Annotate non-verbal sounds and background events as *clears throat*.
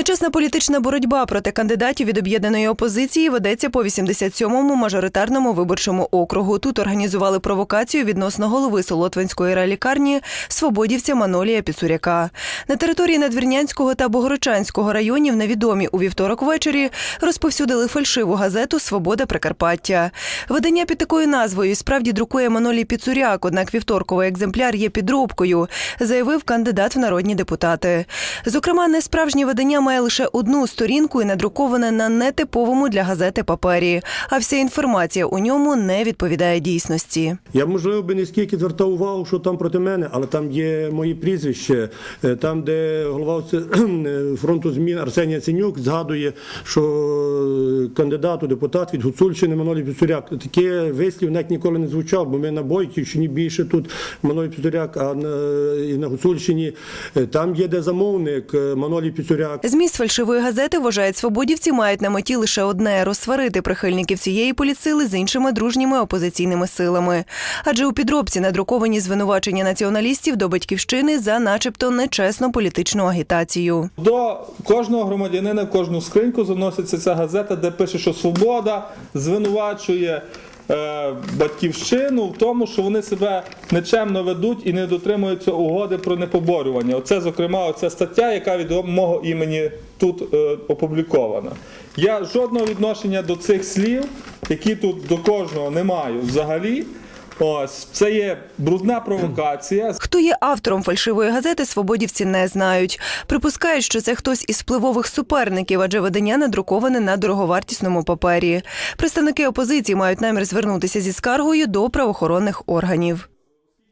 Нечесна політична боротьба проти кандидатів від об'єднаної опозиції ведеться по 87-му мажоритарному виборчому округу. Тут організували провокацію відносно голови Солотвинської райлікарні свободівця Манолія Піцуряка. На території Надвірнянського та Богородчанського районів невідомі у вівторок ввечері розповсюдили фальшиву газету Свобода Прикарпаття. Видання під такою назвою справді друкує Манолій Піцуряк, однак вівторковий екземпляр є підробкою, заявив кандидат в народні депутати. Зокрема, несправжнє видання має лише одну сторінку і надруковане на нетиповому для газети папері. А вся інформація у ньому не відповідає дійсності. Я можливо би не скільки звертав увагу, що там проти мене, але там є мої прізвища. Е, Там, де голова е, *clears throat* фронту змін Арсеній Яценюк згадує, що кандидат у депутат від Гуцульщини Манолій Піцуряк. Таке вислів навіть ніколи не звучав, бо ми на Бойківщині більше тут Манолій Піцуряк, а на, і на Гуцульщині е, там є де замовник е, Манолій Піцуряк. Зміст фальшивої газети вважають свободівці мають на меті лише одне розсварити прихильників цієї політсили з іншими дружніми опозиційними силами. Адже у підробці надруковані звинувачення націоналістів до батьківщини за, начебто, нечесну політичну агітацію. До кожного громадянина в кожну скриньку заноситься ця газета, де пише, що свобода звинувачує батьківщину в тому, що вони себе нечемно ведуть і не дотримуються угоди про непоборювання. Оце, зокрема, оця стаття, яка від мого імені тут е, опублікована. Я жодного відношення до цих слів, які тут до кожного не маю взагалі. Ось це є брудна провокація. Хто є автором фальшивої газети, свободівці не знають. Припускають, що це хтось із впливових суперників, адже видання надруковане на дороговартісному папері. Представники опозиції мають намір звернутися зі скаргою до правоохоронних органів.